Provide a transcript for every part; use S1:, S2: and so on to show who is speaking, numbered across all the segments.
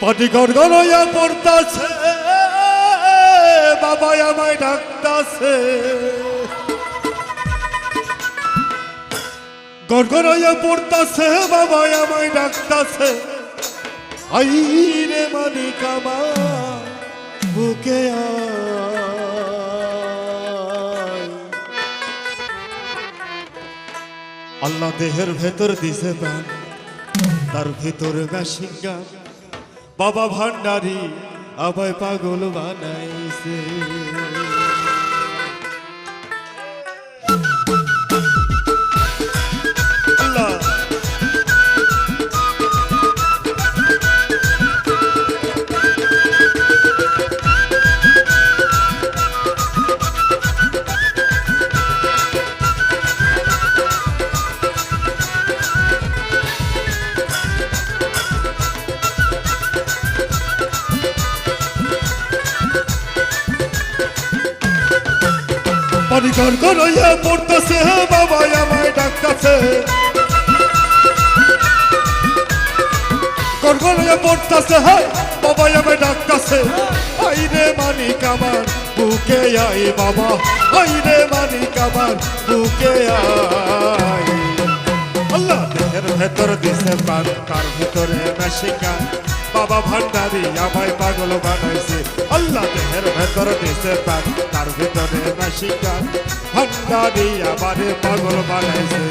S1: পাটি ঘরইয়া পড়তাছে বাবা আমায় ডাকতাছে। ঘরইয়া পড়তাছে বাবা আমায় ডাকতাছে। আই রে মানিক আমার, বুকে আল্লাহ দেহের ভেতর দিছে তার ভিতরে গান বাবা ভান্ডারি আমায় পাগল বানাইছে। পানি কর করইয়া পড়তেছে বাবা আমায় ডাকতেছে। রে মানিক আমার বুকে বাবা, আই রে মানিক আমার বুকে আই। আল্লাহ দেহের ভেতর দিছে প্রাণ তার ভিতরে মেশিকান বাবা ভান্ডারি, আমায় পাগল বানাইছে। আল্লাহ দেহের ভেতর দিছে প্রাণ তার ভিতরে মেশিকান ভান্ডারি আমারে পাগল বানাইছে।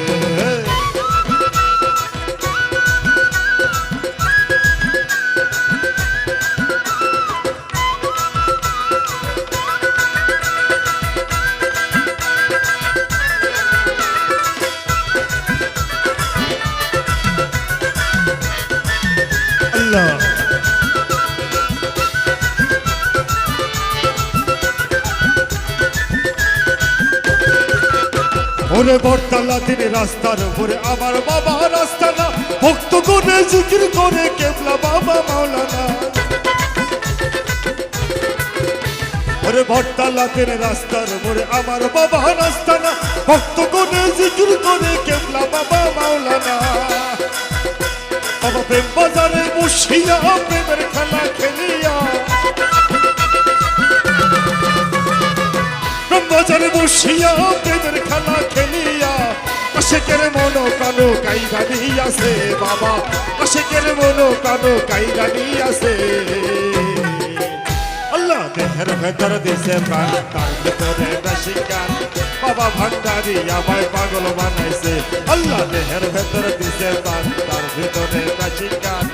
S1: আল্লাহ। ওরে বরতলা দিন রাস্তার উপরে। আমার বাবা রাস্তা না ভক্ত করে জিকির করে কেবলা বাবা মাওলানা। ওরে বরতলা দিন রাস্তার উপরে আমার বাবা রাস্তা না ভক্ত করে জিকির করে কেবলা বাবা মাওলানা। বাবা প্রেম বাজারে বসিয়া প্রেমের খেলা খেলিয়া। বাজারে বসিয়া প্রেমের খেলা খেলিয়া। আশেকের মনো কানো কাইরানি আছে বাবা। আশেকের মনো কানো কাইরানি আছে আল্লাহ দেহের ভেতর দিছে প্রাণ, তার ভিতরে মেশিকান বাবা ভান্ডারি আমায় পাগল বানাইছে। আল্লাহ দেহের ভেতর দিছে প্রাণ, তার ভিতরে মেশিকান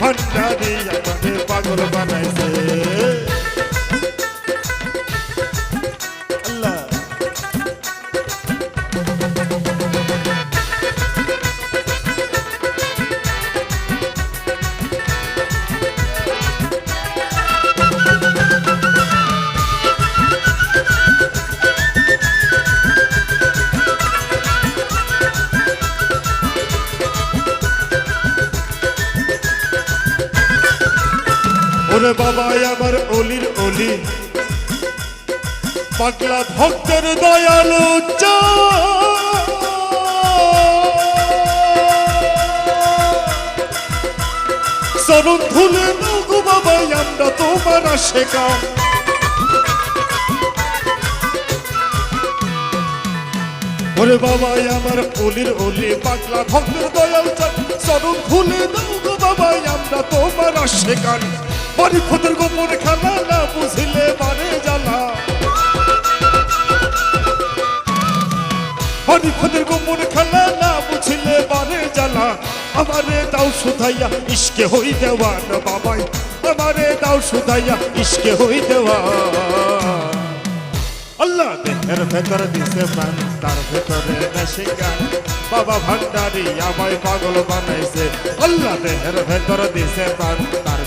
S1: ভান্ডারি আমাকে পাগল বানাইছে। ওরে বাবা আমার অলির অলি। পাগলা ভক্তের দয়ালু চরণ ধুলে নগু বাবা আমরা তোমার শেখা ওরে বাবা আমার অলির অলি, পাগলা ভক্তের দয়াল চরণ খুলে দাও গো বাবা আমরা তোমার শেখান বাবা ভান্ডারি আমায় পাগল বানাইছে। আল্লাহ দেহের ভেতর দিছে প্রাণ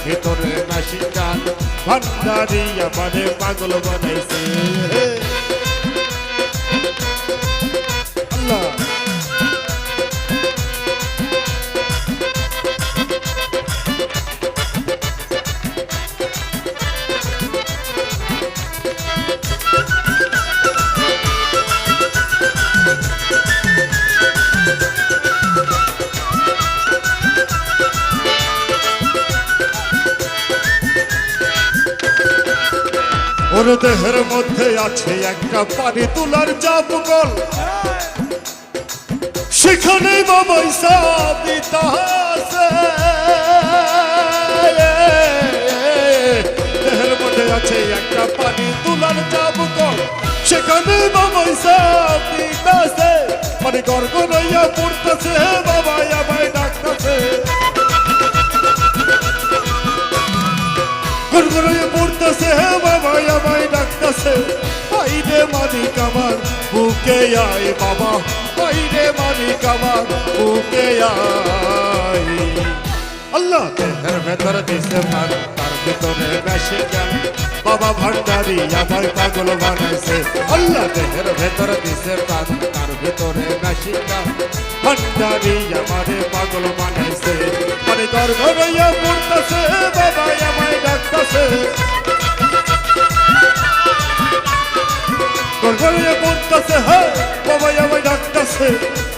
S1: ভেতরে নেশে গান ভান্ডারি আমারে পাগল বানাইছে। আল্লাহ। ওর দেহের মধ্যে আছে একটা পানি তোলার চাপকল সেখানে বাবা আছে। দেহের মধ্যে আছে একটা পানি তোলার সেখানে মানে নইয়া পড়তেছে, বাবা হে বাবা, আমায় ডাকতেছে। আইরে মালিক আমার, বুকে আয় বাবা। আইরে মালিক আমার, বুকে আয়। আল্লাহ দেহের ভেতর দিছে মান তার ভিতরে বেশি জ্ঞান। বাবা ভান্ডারি আমায় পাগল বানাইছে। আল্লাহ দেহের ভেতর দিছে প্রাণ তার ভিতরে বেশি জ্ঞান। ভান্ডারি আমারে পাগল বানাইছে। মানে গর্গড়িয়া পড়তেছে বাবা আমায় ডাকতেছে। গড়গড়িয়ে পড়তেছে হে বাবা আমায় ডাকতেছে।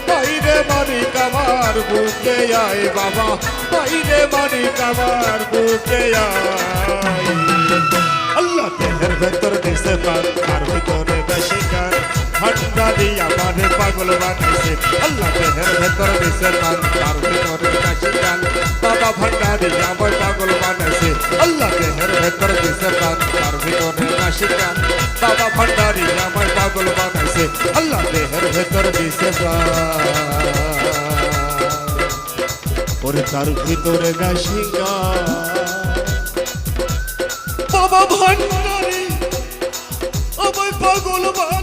S1: বাইরে মানিক আমার বুকে আয়, বাবা। বাইরে মানিক আমার বুকে আয়। পাগল বানাইছে। আল্লাহ তার ভিতরে বাবা ভান্ডারি আমায় পাগল বানাইছে।